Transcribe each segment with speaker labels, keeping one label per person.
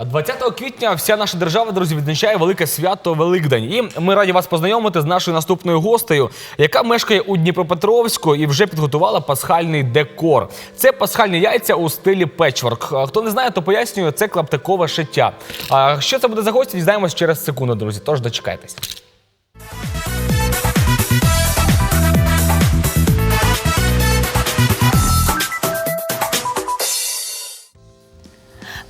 Speaker 1: А 20 квітня вся наша держава, друзі, відзначає велике свято Великдень. І ми раді вас познайомити з нашою наступною гостею, яка мешкає у Дніпропетровську і вже підготувала пасхальний декор. Це пасхальні яйця у стилі печворк. Хто не знає, то пояснюю, це клаптикове шиття. А що це буде за гості, дізнаємось через секунду, друзі. Тож дочекайтесь.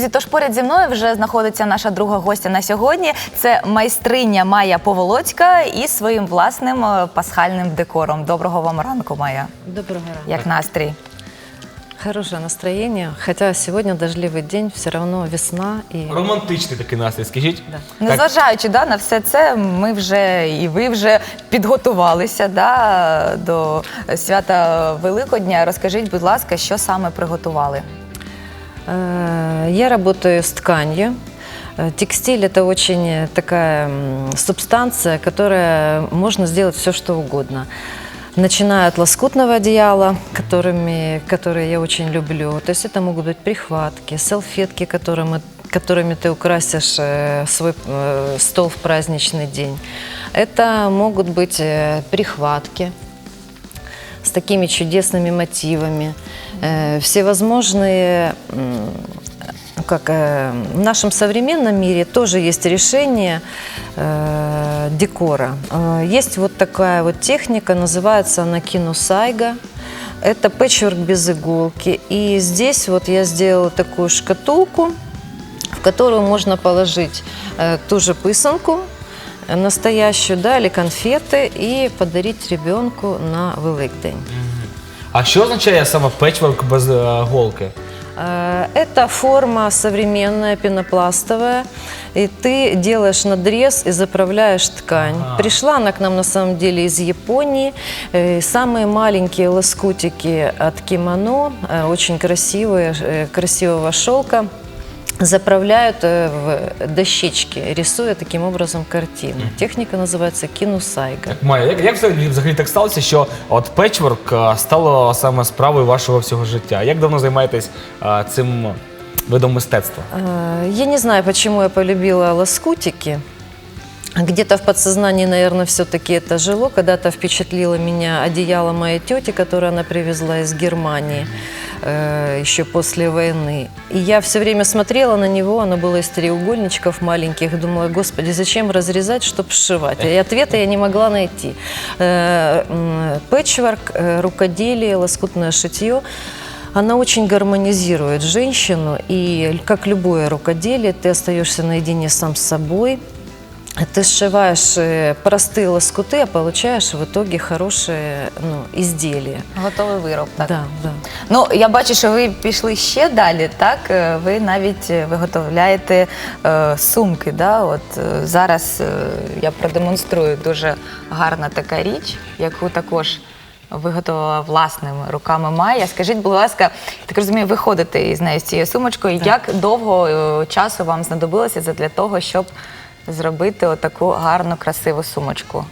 Speaker 2: Друзі, тож поряд зі мною вже знаходиться наша друга гостя на сьогодні. Це майстриня Майя Поволоцька із своїм власним е, пасхальним декором. Доброго вам ранку, Майя.
Speaker 3: Доброго ранку.
Speaker 2: Як настрій?
Speaker 3: Хорошее настроение, хотя сегодня дождливый день, все равно весна и
Speaker 1: Романтичний такий настрій, скажіть.
Speaker 3: Да.
Speaker 2: Незважаючи да, на все це, ми вже і ви вже підготувалися да, до свята Великодня. Розкажіть, будь ласка, що саме приготували?
Speaker 3: Э, Я работаю с тканью. Э, Текстиль это очень такая субстанция, которая можно сделать все что угодно. Начиная от лоскутного одеяла, которыми, которые я очень люблю. То есть это могут быть прихватки, салфетки, которыми, которыми ты украсишь э, свой стол в праздничный день. Это могут быть прихватки, с такими чудесными мотивами. Э, Всевозможные, как э, в нашем современном мире тоже есть решение э, декора. Э, Есть вот такая вот техника, называется она кинусайга. Это пэтчворк без иголки. И здесь вот я сделала такую шкатулку, в которую можно положить э, ту же пысанку, настоящую, да, или конфеты, и подарить ребенку на Великдень.
Speaker 1: А що означає саме печворк без е, голки?
Speaker 3: Э, Это форма современная, пенопластовая, и ты делаешь надрез и заправляешь ткань.
Speaker 1: Ага.
Speaker 3: Пришла она к нам на самом деле из Японии. Э, Самые маленькие лоскутики от кимоно, э, очень красивые, э, красивого шелка, заправляют э, в дощечки, рисуя таким образом картину. Техника называется кинусайга.
Speaker 1: Так, Майя, як, як взагалі, взагалі так сталося, що от печворк е, стало саме справою вашого всього життя? Як давно займаєтесь е, цим видом мистецтва?
Speaker 3: Э, Я не знаю, почему я полюбила лоскутики. Где-то в подсознании, наверное, все-таки это жило. Когда-то впечатлило меня одеяло моей тети, которое она привезла из Германии э, еще после войны. И я все время смотрела на него, оно было из треугольничков маленьких. Думала, господи, зачем разрезать, чтобы сшивать? И ответа я не могла найти. Э, м, Пэтчворк, э, рукоделие, лоскутное шитье – она очень гармонизирует женщину, и как любое рукоделие, ты остаешься наедине сам с собой, ты сшиваешь э, простые лоскуты, а получаешь в итоге хорошее ну, изделие.
Speaker 2: Готовий вироб, так?
Speaker 3: Да, да.
Speaker 2: Ну, я бачу, що ви пішли ще далі, так? Е, Ви навіть е, виготовляєте е, сумки. Да? От е, зараз е, я продемонструю дуже гарна така річ, яку також виготовила власними руками Майя. Скажіть, будь ласка, так розумію, ви ходите із нею з цією сумочкою.
Speaker 3: Так.
Speaker 2: Як довго е, часу вам знадобилося для того, щоб зробити отаку гарну, красиву сумочку?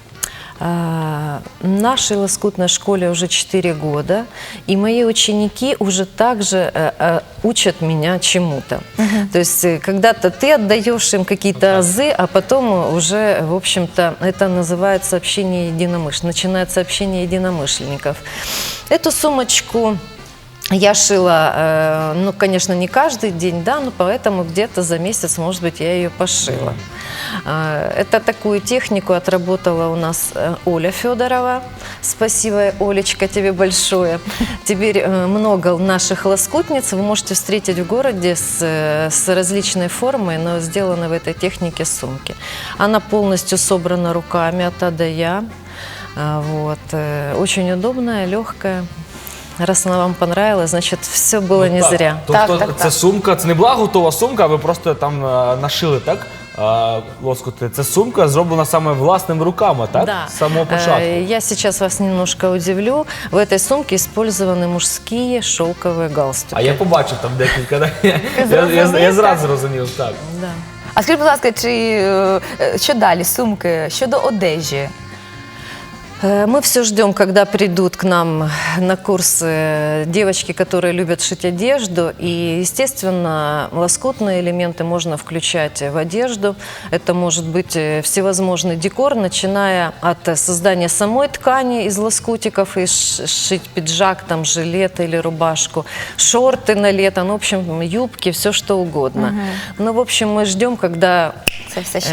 Speaker 3: Нашей лоскутной школе уже 4 года, и мои ученики уже также э, учат меня чему-то. То есть когда-то ты отдаешь им какие-то азы, а потом уже, в общем-то, это называется общение единомышленников, начинается общение единомышленников. Эту сумочку я шила, ну, конечно, не каждый день, да, но поэтому где-то за месяц, может быть, я ее пошила. А, Это такую технику отработала у нас э, Оля Федорова. Спасибо, Олечка, тебе большое. Теперь э, много наших лоскутниц вы можете встретить в городе с, э, с различной формой, но сделаны в этой технике сумки. Она полностью собрана руками от А до Я. А, Вот. э, Очень удобная, легкая. Раз она вам понравилась, значит, все было не
Speaker 1: Ну, так.
Speaker 3: зря.
Speaker 1: Тобто
Speaker 2: Так, так,
Speaker 1: це
Speaker 2: так.
Speaker 1: сумка, це не була готова сумка, а ви просто там е, нашили, так? Е, Лоскути. Це сумка зроблена саме власними руками, так?
Speaker 3: Да.
Speaker 1: З самого початку.
Speaker 3: Э, Я сейчас вас немножко удивлю. В этой сумке использованы мужские шелковые галстуки.
Speaker 1: А я побачив там декілька. да. Я, я, я, я зразу зрозумів, так.
Speaker 3: Да.
Speaker 2: А скажіть, будь ласка, чи е, е, що далі? Сумки щодо одежі?
Speaker 3: Э, Мы все ждем, когда придут к нам на курсы девочки, которые любят шить одежду. И, естественно, лоскутные элементы можно включать в одежду. Это может быть э, всевозможный декор, начиная от создания самой ткани из лоскутиков и ш- сшить пиджак, там, жилет или рубашку, шорты на лето, ну, в общем, юбки, все что угодно. Ну, в общем, мы ждем, когда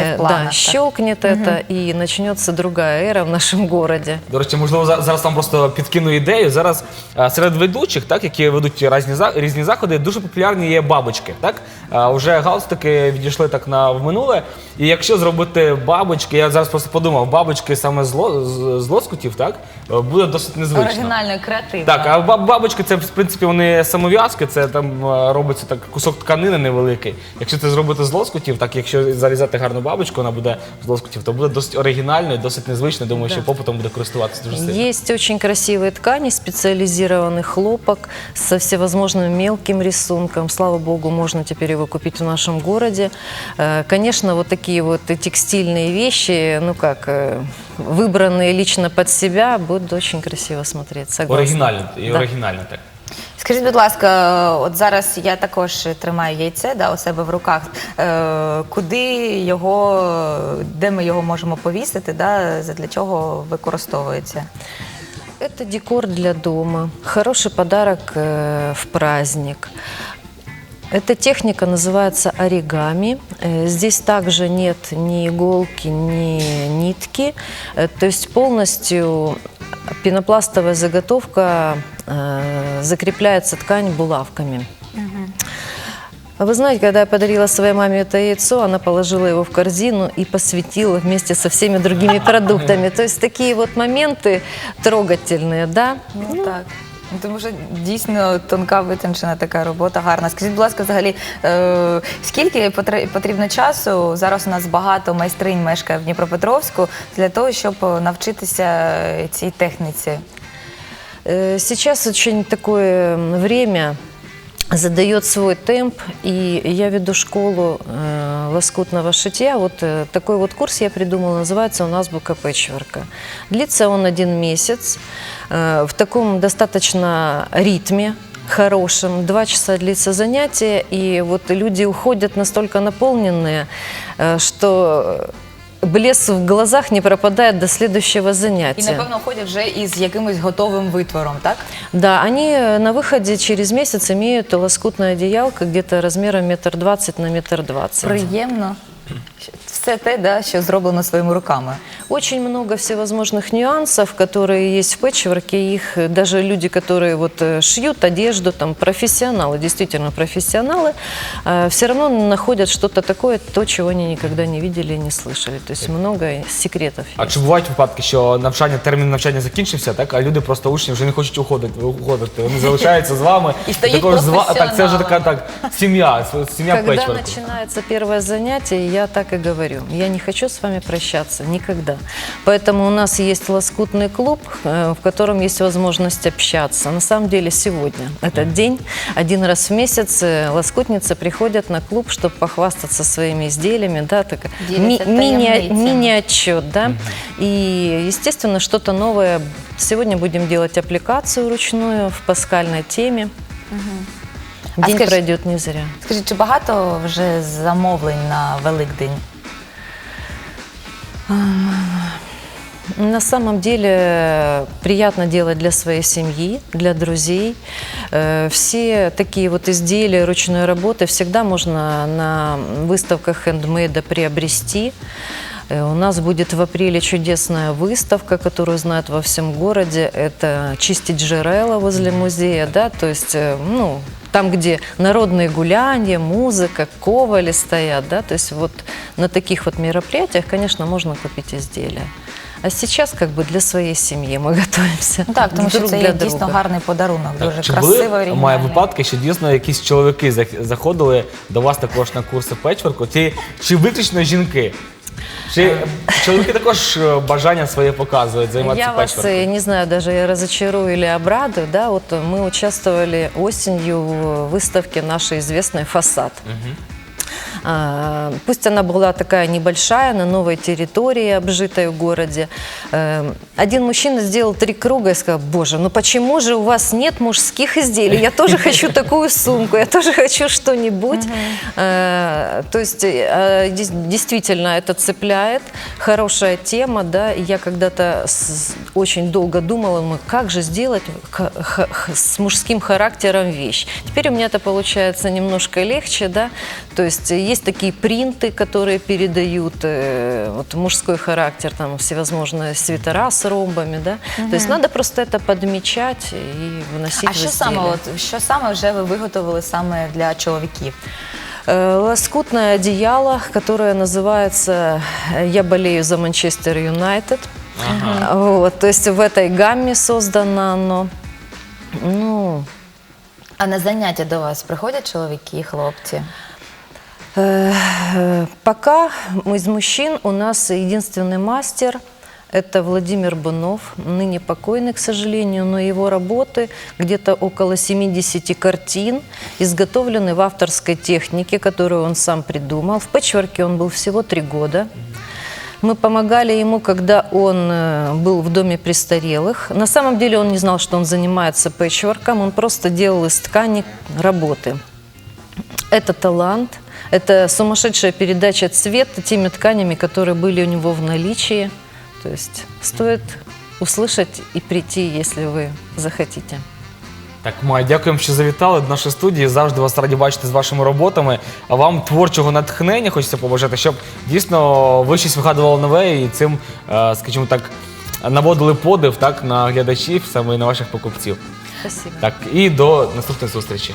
Speaker 3: э, да, щелкнет это и начнется другая эра в нашем городе.
Speaker 1: До речі, можливо, за- зараз вам просто підкину ідею. Зараз е, серед ведучих, так, які ведуть різні, за- різні заходи, дуже популярні є бабочки. Так? Е, Уже галстуки відійшли так на в минуле. І якщо зробити бабочки, я зараз просто подумав, бабочки саме з, ло- з, з лоскутів, так, е, буде досить незвично.
Speaker 2: Оригінально і креативно.
Speaker 1: Так, а баб- бабочки це в принципі вони самов'язки, це там е, робиться так кусок тканини невеликий. Якщо це зробити з лоскутів, так якщо зарізати гарну бабочку, вона буде з лоскутів, то буде досить оригінально і досить незвично. Думаю, що попитом буде користуватися дуже сильно.
Speaker 3: Есть очень красивые ткани, специализированный хлопок со всевозможным мелким рисунком. Слава богу, можно теперь его купить в нашем городе. Э, Конечно, вот такие вот и текстильные вещи, ну как, э, выбранные лично под себя, будут очень красиво смотреться. Согласна.
Speaker 1: Оригінально і
Speaker 3: Да.
Speaker 1: оригінально так.
Speaker 2: Скажіть, будь ласка, от зараз я також тримаю яйце да, у себе в руках. Е, куди його, де ми його можемо повісити, да, для чого використовується?
Speaker 3: Это декор для дома, хороший подарок э, в праздник. Эта техника называется оригами. Э, Здесь также нет ни иголки, ни нитки. Э, То есть полностью пенопластовая заготовка э, закрепляется ткань булавками. А Вы знаете, когда я подарила своей маме это яйцо, она положила его в корзину и посвятила вместе со всеми другими продуктами. То есть такие вот моменты трогательные, да?
Speaker 2: Ну, так. Ну, Тому що дійсно тонка витончена така робота гарна. Скажіть, будь ласка, взагалі, е, скільки потр- потрібно часу? Зараз у нас багато майстринь мешкає в Дніпропетровську для того, щоб навчитися цій техніці.
Speaker 3: Э, Сейчас очень такое м, время задает свой темп, и я веду школу э, лоскутного шитья. Вот э, такой вот курс я придумала, называется он «Азбука пэтчворка». Длится он один месяц э, в таком достаточно ритме, хорошем. Два часа длится занятие, и вот люди уходят настолько наполненные, э, что блеск в глазах не пропадает до следующего
Speaker 2: І
Speaker 3: занятия.
Speaker 2: напевно ходять вже із якимось готовим витвором, так?
Speaker 3: Да, они э, на выходе через месяц имеют лоскутное одеялко где-то размером метр двадцать на метр двадцать.
Speaker 2: Приємно Все те, да, що зроблено своїми руками.
Speaker 3: Очень много всевозможных нюансов, которые есть в пэтчворке. Их э, даже люди, которые вот э, шьют одежду, там профессионалы, действительно профессионалы, все равно находят что-то такое, то, чего они никогда не видели и не слышали. То есть много секретов.
Speaker 1: А
Speaker 3: есть.
Speaker 1: чи бувають випадки, що навчання, термін навчання закінчився, так, а люди просто учні вже не хочуть уходити, уходити. Вони залишаються з вами.
Speaker 2: І стають
Speaker 1: також з ва- Так, це вже така
Speaker 2: професіоналами.
Speaker 1: так, сім'я, сім'я
Speaker 3: Когда
Speaker 1: печворку.
Speaker 3: начинается первое занятие, я так и говорю. Я не хочу с вами прощаться никогда. Поэтому у нас есть лоскутный клуб, э, в котором есть возможность общаться. На самом деле сегодня этот день. Один раз в месяц э, лоскутницы приходят на клуб, чтобы похвастаться своими изделиями. Да, так, мини,
Speaker 2: таємницями.
Speaker 3: мини-отчет. Да? И, естественно, что-то новое. Сегодня будем делать аппликацию ручную в паскальной теме.
Speaker 2: А
Speaker 3: День
Speaker 2: скажи-
Speaker 3: пройдет не зря.
Speaker 2: Скажіть, чи багато вже замовлень на Великдень?
Speaker 3: На самом деле приятно делать для своей семьи, для друзей. Э, Все такие вот изделия ручной работы всегда можно на выставках хендмейда приобрести. Э, У нас будет в апреле чудесная выставка, которую знают во всем городе. Это чистить Джерела возле музея, да, то есть, э, ну, там, где народные гуляния, музыка, ковали стоят, да, то есть вот на таких вот мероприятиях, конечно, можно купить изделия. А сейчас как бы для своей семьи мы готовимся.
Speaker 2: Ну так, тому що
Speaker 3: друг
Speaker 2: це
Speaker 3: для
Speaker 2: є дійсно
Speaker 3: друга.
Speaker 2: гарний подарунок, дуже
Speaker 1: Чи
Speaker 2: красиво,
Speaker 1: були має
Speaker 2: оригінально.
Speaker 1: випадки, що дійсно якісь чоловіки зах- заходили до вас також на курси печворку, чи, чи виключно жінки? Чи чоловіки також е, бажання своє показують займатися
Speaker 3: Я вас,
Speaker 1: печворком?
Speaker 3: э, не знаю, даже я разочарую или обрадую, да, вот э, мы участвовали осенью в выставке нашей известной «Фасад». А, Пусть она была такая небольшая, на новой территории, обжитой в городе. Э, Один мужчина сделал три круга и сказал, боже, ну почему же у вас нет мужских изделий? Я тоже хочу такую сумку, я тоже хочу что-нибудь. Э, То есть э, действительно это цепляет, хорошая тема, да, я когда-то очень долго думала, как же сделать с мужским характером вещь. Теперь у меня это получается немножко легче, да, то есть есть такие принты, которые передают э, вот мужской характер, там всевозможные свитера с ромбами, да, то есть надо просто это подмечать и выносить
Speaker 2: А
Speaker 3: в
Speaker 2: що саме,
Speaker 3: изделие.
Speaker 2: от, що саме вже ви виготовили саме для чоловіків?
Speaker 3: Э, Лоскутное одеяло, которое называется э, «Я болею за Манчестер Юнайтед». Вот, то есть в этой гамме создано оно. Ну,
Speaker 2: А на заняття до вас приходять чоловіки, хлопці?
Speaker 3: Э, пока из мужчин у нас единственный мастер – это Владимир Бунов, ныне покойный, к сожалению, но его работы, где-то около 70 картин, изготовлены в авторской технике, которую он сам придумал. В пэтчворке он был всего три года. Мы помогали ему, когда он э, был в доме престарелых. На самом деле он не знал, что он занимается пэтчворком, он просто делал из ткани работы. Это талант, это сумасшедшая передача цвета теми тканями, которые были у него в наличии. То есть стоит услышать и прийти, если вы захотите.
Speaker 1: Так, Майя, дякуємо, що завітали до нашої студії. Завжди вас раді бачити з вашими роботами. А вам творчого натхнення хочеться побажати, щоб дійсно ви щось вигадували нове і цим, е, скажімо так, наводили подив так на глядачів, саме і на ваших покупців.
Speaker 3: Спасибо.
Speaker 1: Так, і до наступної зустрічі.